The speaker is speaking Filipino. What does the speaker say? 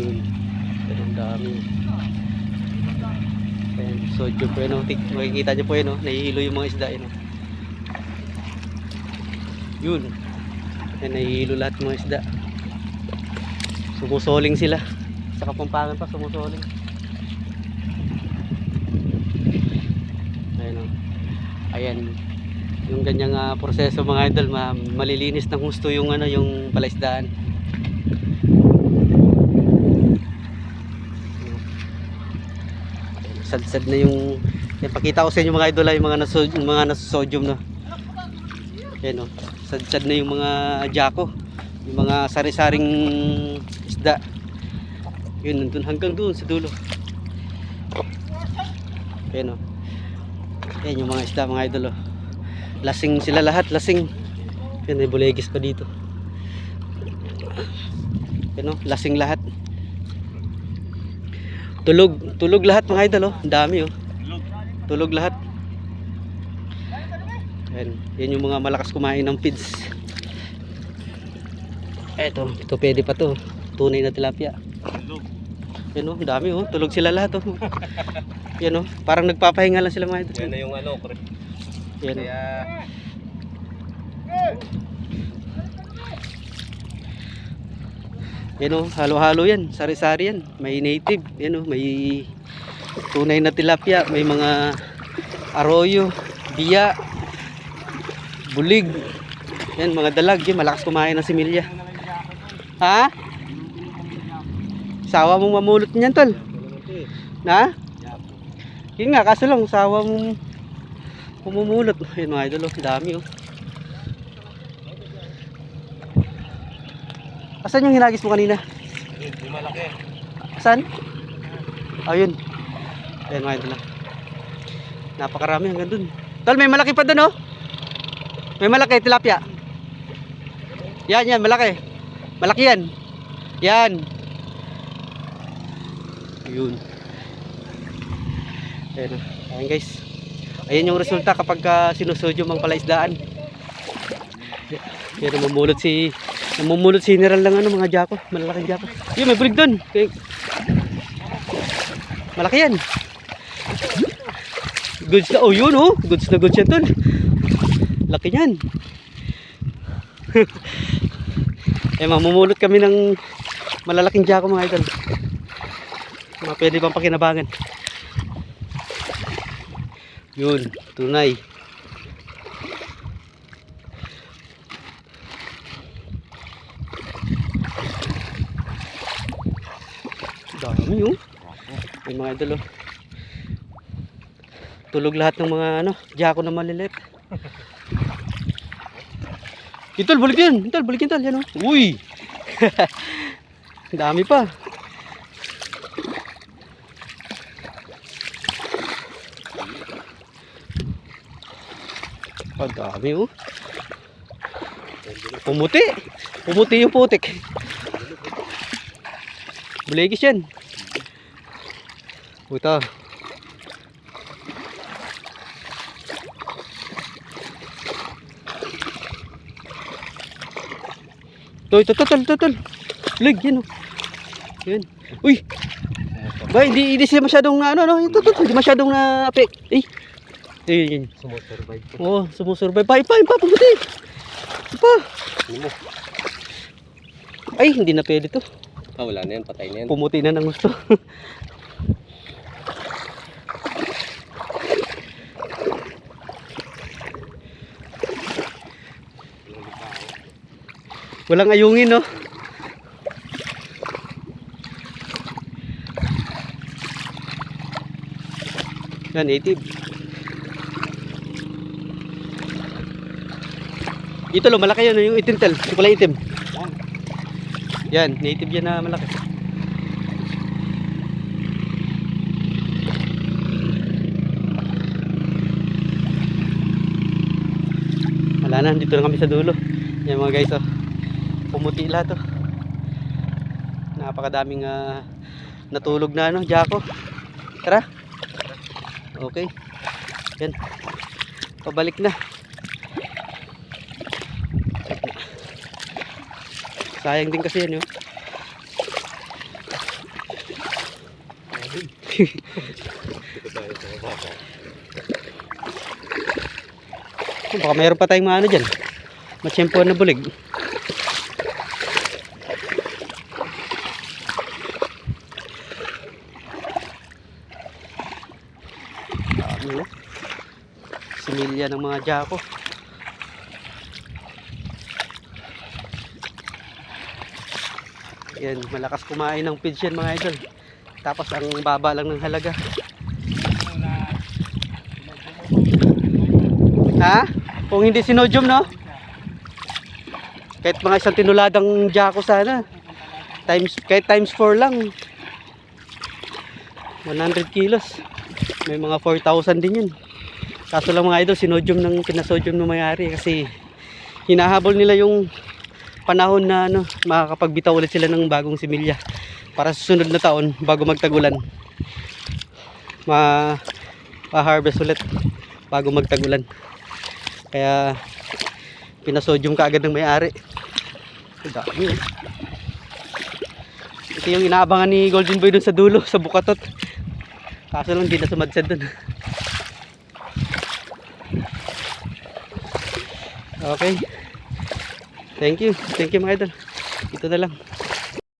Yun. Ang dami. Ayan, sodyo po yun. oh. Makikita nyo po yun. oh. Nahihilo yung mga isda yun. oh. Yun. Ayan, nahihilo lahat mga isda. Sumusoling sila. Sa kapampangan pa, sumusoling. Ayan o. Ayan. Yung ganyang ah, proseso mga idol, ma malilinis ng gusto yung ano, yung palaisdaan. Sad-sad na yung yan, pakita ko sa inyo mga idol ah, yung mga naso, mga nasosodium no. Yan o. Sad-sad na yung mga jako. Yung mga sari-saring isda. Yun, nandun hanggang doon sa dulo. Yan o. Yan yung mga isda mga idol oh. Lasing sila lahat, lasing. Yan may bulegis pa dito. Yan oh, lasing lahat. Tulog, tulog lahat mga idol oh. Dami oh. Tulog lahat. Yan, yan yung mga malakas kumain ng feeds. Eto, ito pwede pa to. Tunay na tilapia. Yan oh, dami oh. Tulog sila lahat oh. Yan oh, parang nagpapahinga lang sila mga idol. Yan na yung ano, pre. Yan oh. Kaya, Yan o, halo-halo yan. Sari-sari yan. May native. Yan o, may tunay na tilapia. May mga arroyo, biya, bulig. Yan, mga dalag. Yan, malakas kumain ng similya. Ha? Sawa mong mamulot niyan, tol. Na? Yun nga, kaso lang, sawa mong pumumulot. Yan mga idol, oh, dami oh. Asan yung hinagis mo kanina? yung malaki. Saan? Ayun. Ayan mga idol. Napakarami hanggang dun. Tol, may malaki pa dun oh. May malaki, tilapia. Yan, yan, malaki. Malaki yan. Yan. Yun. Ayan, ah. ayan guys. Ayan yung resulta kapag uh, sinusudyo mang palaisdaan. Yan, namumulot si namumulot si General ng ano, mga jako. Malalaking jako. Yun, may bulig dun. Okay. Malaki yan. Goods na, oh yun oh. Goods na goods yan tol. Laki yan. eh mamumulot kami ng malalaking jako mga idol. Mga pwede pang pakinabangan. Yun, tunay. Dami oh. May mga idol oh. Tulog lahat ng mga ano, jako na malilit. Itol, balik yan. Itol, balik yan tol. Yan oh. Uy! Dami pa. Ang dami oh. Pumuti. Pumuti yung putik. Bulegis yan. Ito. Ito, ito, ito, ito, ito. Lig, yan o. Yan. Uy! Ba, hindi, hindi sila masyadong na, ano, no? Ito, ito, hindi masyadong na apek. Eh. Eh, yan. Sumusurvive po. Oo, sumusurvive. Pa, ipa, ipa, pumuti. Ipa. Ano mo? Ay, hindi na pwede to. Ah, wala na yan. Patay na yan. Pumuti na ng gusto. Walang ayungin, no? Yan, native. Ito lo, malaki yun, yung itim tel, kulay itim. Yan, native yan na malaki. Wala na, dito na kami sa dulo. Yan mga guys, oh. Pumuti lahat, oh. Napakadaming ah, natulog na, ano, Jaco. Tara. Okay. Yan. Pabalik na. Sayang din kasi yan, oh. sa baba. Baka mayroon pa tayong mga ano dyan. Matsyempoan na bulig. Oh. Similya ng mga jako. Yan, malakas kumain ng pids yan mga idol. Tapos ang baba lang ng halaga. Ha? Kung hindi sinojum, no? Kahit mga isang tinuladang jako sana. Times, kahit times 4 lang. 100 kilos. May mga 4,000 din yun. Kaso lang mga idol, sinojum ng pinasojum ng mayari kasi hinahabol nila yung panahon na ano, makakapagbitaw ulit sila ng bagong similya para susunod na taon bago magtagulan ma ma-harvest ulit bago magtagulan kaya pinasodium ka agad ng may-ari dami oh. ito yung inaabangan ni Golden Boy dun sa dulo sa Bukatot kaso lang di na sumadsad dun. Okay. Thank you. Thank you mga idol. Ito na lang